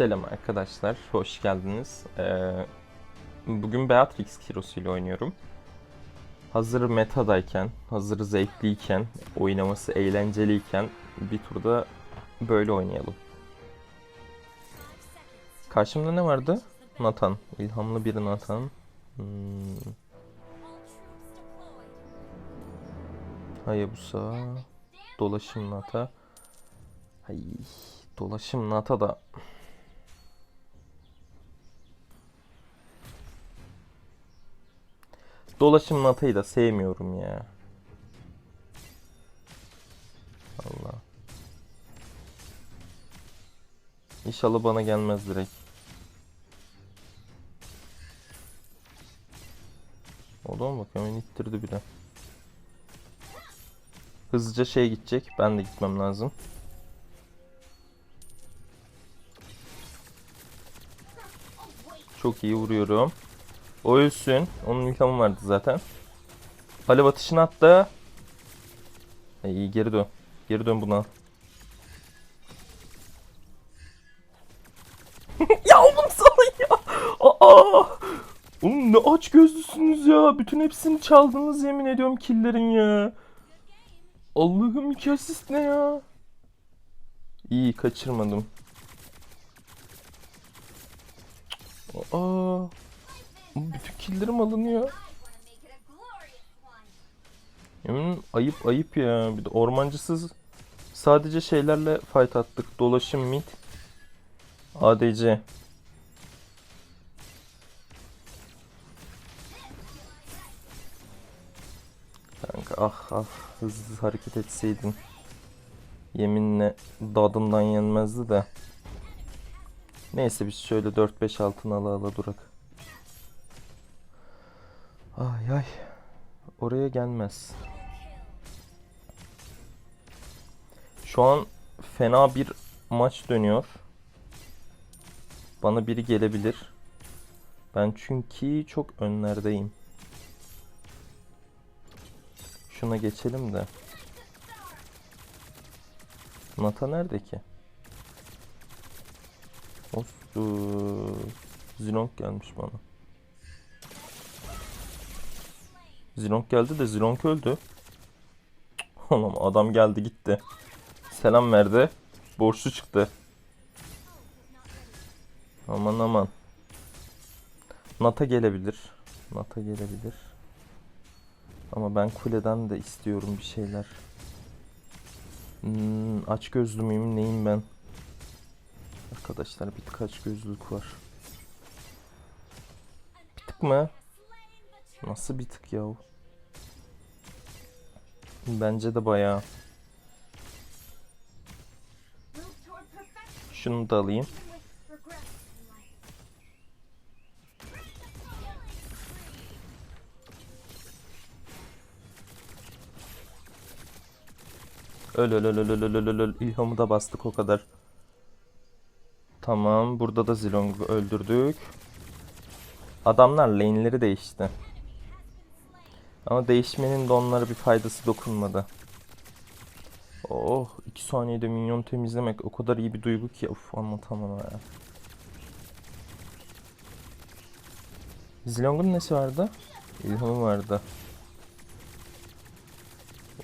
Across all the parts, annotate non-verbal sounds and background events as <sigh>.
Selam arkadaşlar, hoş geldiniz. Ee, bugün Beatrix Heroes ile oynuyorum. Hazır metadayken, hazır zevkliyken, oynaması eğlenceliyken bir turda böyle oynayalım. Karşımda ne vardı? Nathan, ilhamlı bir Nathan. Hmm. Hayabusa, dolaşım Nata. Ay, dolaşım Nata da Dolaşım Nata'yı da sevmiyorum ya. Allah. İnşallah bana gelmez direkt. Oldu mu bak hemen ittirdi bile. Hızlıca şey gidecek. Ben de gitmem lazım. Çok iyi vuruyorum. O ölsün. Onun ilhamı vardı zaten. Alev atışını attı. E, iyi geri dön. Geri dön buna. <laughs> ya oğlum sana ya. Aa. Oğlum ne aç gözlüsünüz ya. Bütün hepsini çaldınız yemin ediyorum killerin ya. Allah'ım iki asist ne ya. İyi kaçırmadım. Aa. Bütün killerim alınıyor. Yemin ayıp ayıp ya. Bir de ormancısız sadece şeylerle fight attık. Dolaşım mid. ADC. Kanka ah ah hızlı hareket etseydin. Yeminle dadından yenmezdi de. Neyse biz şöyle 4-5 altın ala ala durak. Ay ay. Oraya gelmez. Şu an fena bir maç dönüyor. Bana biri gelebilir. Ben çünkü çok önlerdeyim. Şuna geçelim de. Nata nerede ki? Ostu. Zilong gelmiş bana. Zilong geldi de Zilong öldü. Oğlum adam geldi gitti. Selam verdi. Borçlu çıktı. Aman aman. Nata gelebilir. Nata gelebilir. Ama ben kuleden de istiyorum bir şeyler. Hmm, aç gözlü müyüm neyim ben? Arkadaşlar bir tık aç gözlülük var. Bir tık mı? Nasıl bir tık yahu? Bence de bayağı. Şunu da alayım. Öl öl öl öl öl öl öl öl. İlhamı da bastık o kadar. Tamam. Burada da Zilong'u öldürdük. Adamlar lane'leri değişti. Ama değişmenin de onlara bir faydası dokunmadı. Oh 2 saniyede minyon temizlemek o kadar iyi bir duygu ki of anlatamam ya. Zilong'un nesi vardı? İlhamı vardı.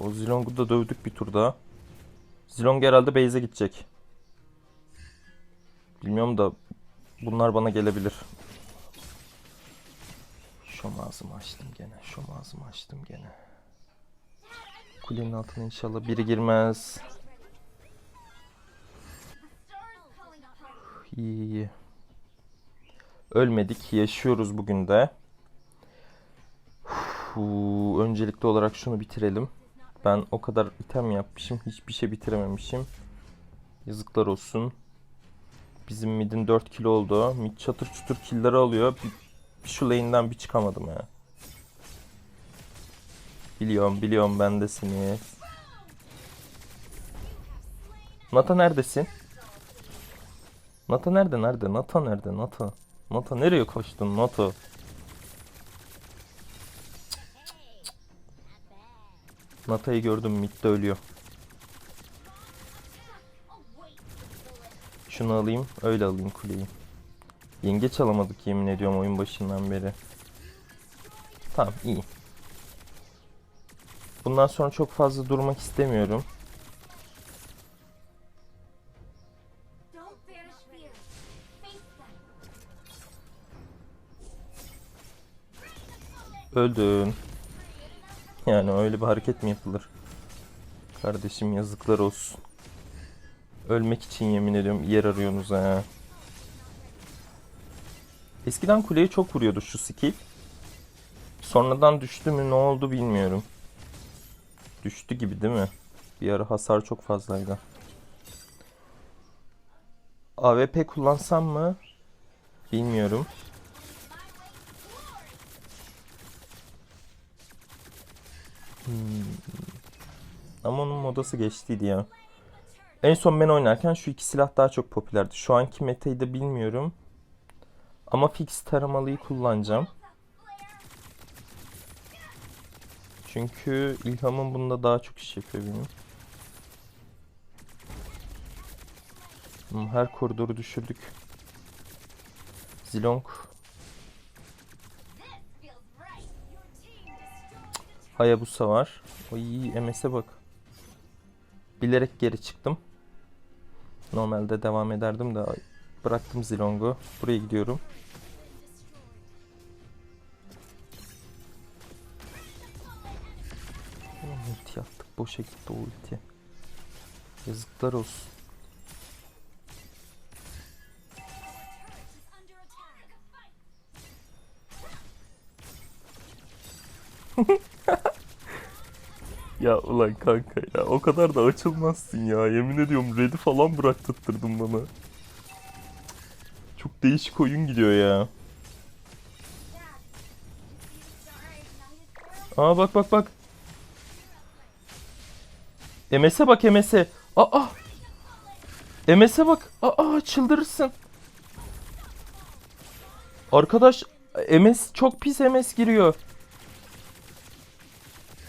O Zilong'u da dövdük bir tur daha. Zilong herhalde base'e gidecek. Bilmiyorum da bunlar bana gelebilir. Şom ağzımı açtım gene. Şom ağzımı açtım gene. Kulenin altına inşallah biri girmez. İyi iyi. Ölmedik. Yaşıyoruz bugün de. Öncelikli olarak şunu bitirelim. Ben o kadar item yapmışım. Hiçbir şey bitirememişim. Yazıklar olsun. Bizim midin 4 kilo oldu. Mid çatır çutur killleri alıyor. Bir şu lane'den bir çıkamadım ya. Biliyorum biliyorum bendesiniz. Nata neredesin? Nata nerede nerede? Nata nerede? Nata. Nata nereye koştun Nata? Nata'yı gördüm midde ölüyor. Şunu alayım, öyle alayım kuleyi. Yengeç alamadık yemin ediyorum oyun başından beri. Tamam, iyi. Bundan sonra çok fazla durmak istemiyorum. Öldün. Yani öyle bir hareket mi yapılır? Kardeşim yazıklar olsun. Ölmek için yemin ediyorum yer arıyorsunuz ha. Eskiden kuleye çok vuruyordu şu skill. Sonradan düştü mü ne oldu bilmiyorum. Düştü gibi değil mi? Bir ara hasar çok fazlaydı. AWP kullansam mı? Bilmiyorum. Ama onun modası geçtiydi ya. En son ben oynarken şu iki silah daha çok popülerdi. Şu anki metayı da bilmiyorum. Ama fix taramalıyı kullanacağım. Çünkü ilhamım bunda daha çok iş yapıyor benim. Hmm, Her koridoru düşürdük. Zilong. Hayabusa var. Oy MS'e bak. Bilerek geri çıktım. Normalde devam ederdim de bıraktım Zilong'u. Buraya gidiyorum. Ulan Ulti attık. Boşa gitti ulti. Yazıklar olsun. <laughs> Ya ulan kanka ya o kadar da açılmazsın ya. Yemin ediyorum red'i falan bıraktırttırdın bana. Çok değişik oyun gidiyor ya. Aa bak bak bak. MS'e bak MS'e. Aa. MS'e bak. Aa çıldırırsın. Arkadaş MS çok pis MS giriyor.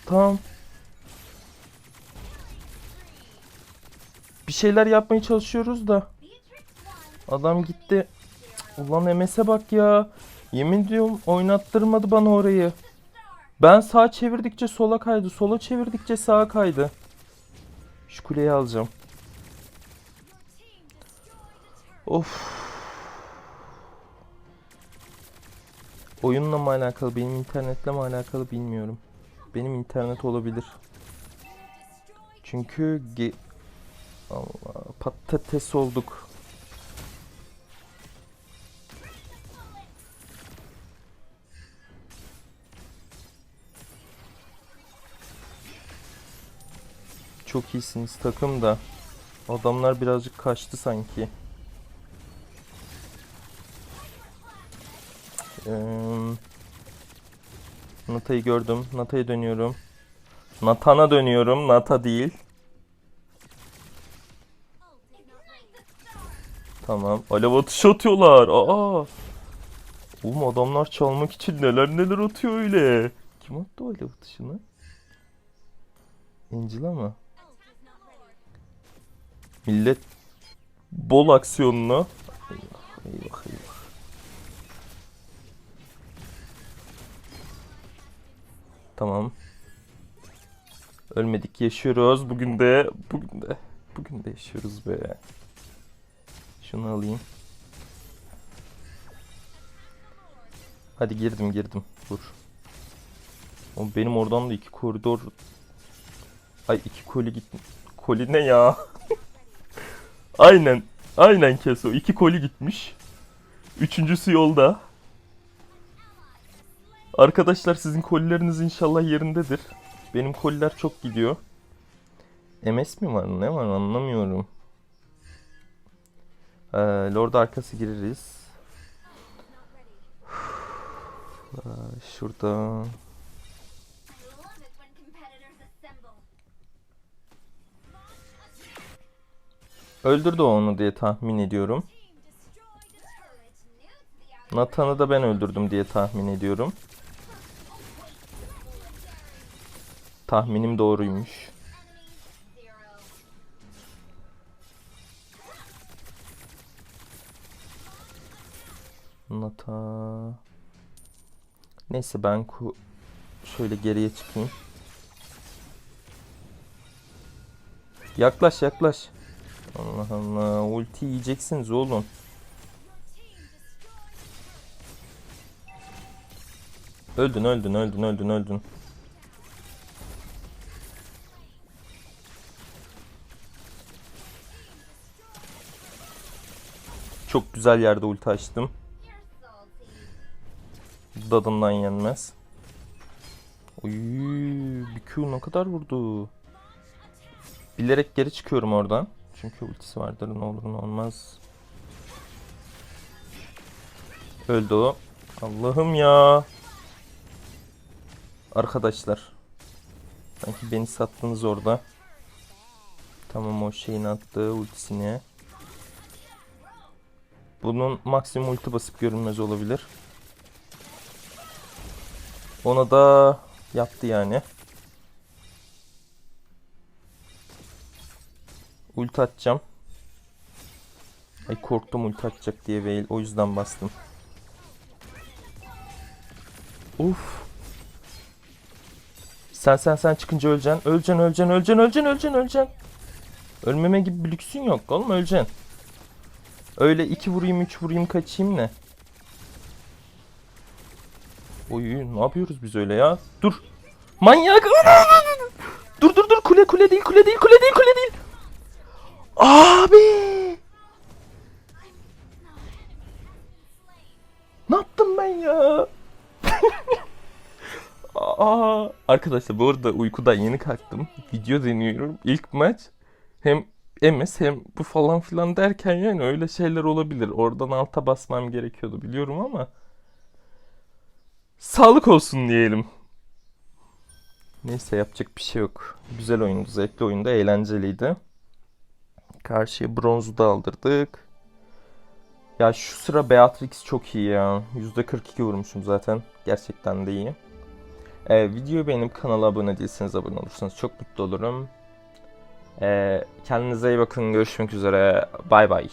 Tamam. Bir şeyler yapmaya çalışıyoruz da. Adam gitti. Cık, Ulan MS'e bak ya. Yemin ediyorum oynattırmadı bana orayı. Ben sağ çevirdikçe sola kaydı. Sola çevirdikçe sağa kaydı. Şu kuleyi alacağım. Of. Oyunla mı alakalı, benim internetle mi alakalı bilmiyorum. Benim internet olabilir. Çünkü ge- Allah patates olduk. Çok iyisiniz takım da. Adamlar birazcık kaçtı sanki. Eee, Nata'yı gördüm. Nata'ya dönüyorum. Natan'a dönüyorum. Nata değil. Tamam. Alev atışı atıyorlar. Aa. Oğlum adamlar çalmak için neler neler atıyor öyle. Kim attı o alev atışını? Angela mı? Millet bol aksiyonlu. Eyvah eyvah eyvah. Tamam. Ölmedik yaşıyoruz. Bugün de bugün de bugün de yaşıyoruz be. Şunu alayım. Hadi girdim girdim. Vur. O benim oradan da iki koridor Ay iki koli gitti. Koli ne ya? Aynen. Aynen Keso. İki koli gitmiş. Üçüncüsü yolda. Arkadaşlar sizin kolileriniz inşallah yerindedir. Benim koliler çok gidiyor. MS mi var? Ne var anlamıyorum. Ee, Lord arkası gireriz. <sighs> Ee, şurada. Öldürdü onu diye tahmin ediyorum. Nathan'ı da ben öldürdüm diye tahmin ediyorum. Tahminim doğruymuş. Nata. Neyse ben ku şöyle geriye çıkayım. Yaklaş yaklaş. Allah Allah ulti yiyeceksiniz oğlum. Öldün öldün öldün öldün öldün. Çok güzel yerde ulti açtım. Dadından yenmez. Oy, bir Q ne kadar vurdu. Bilerek geri çıkıyorum oradan. Çünkü ultisi vardır ne olur ne olmaz. Öldü o. Allah'ım ya. Arkadaşlar. Sanki beni sattınız orada. Tamam o şeyin attığı ultisini. Bunun maksimum ulti basıp görünmez olabilir. Ona da yaptı yani. Ulti atacağım. Ay korktum ulti atacak diye Veil. O yüzden bastım. Uf. Sen sen sen çıkınca öleceksin. Öleceksin, öleceksin, öleceksin, öleceksin, öleceksin, öleceksin. Ölmeme gibi bir lüksün yok oğlum öleceksin. Öyle iki vurayım, üç vurayım, kaçayım ne? Oy ne yapıyoruz biz öyle ya? Dur. Manyak. Dur dur dur kule kule değil kule değil kule değil kule değil. Abi. Ne yaptım ben ya? <laughs> Aa, arkadaşlar bu arada uykudan yeni kalktım. Video deniyorum. İlk maç hem MS hem bu falan filan derken yani öyle şeyler olabilir. Oradan alta basmam gerekiyordu biliyorum ama sağlık olsun diyelim. Neyse yapacak bir şey yok. Güzel oyundu, zevkli oyundu, eğlenceliydi. Karşıya bronzu da aldırdık. Ya şu sıra Beatrix çok iyi ya. %42 vurmuşum zaten. Gerçekten de iyi. Ee, videoyu beğenip kanala abone değilseniz abone olursanız çok mutlu olurum. Ee, kendinize iyi bakın. Görüşmek üzere. Bay bay.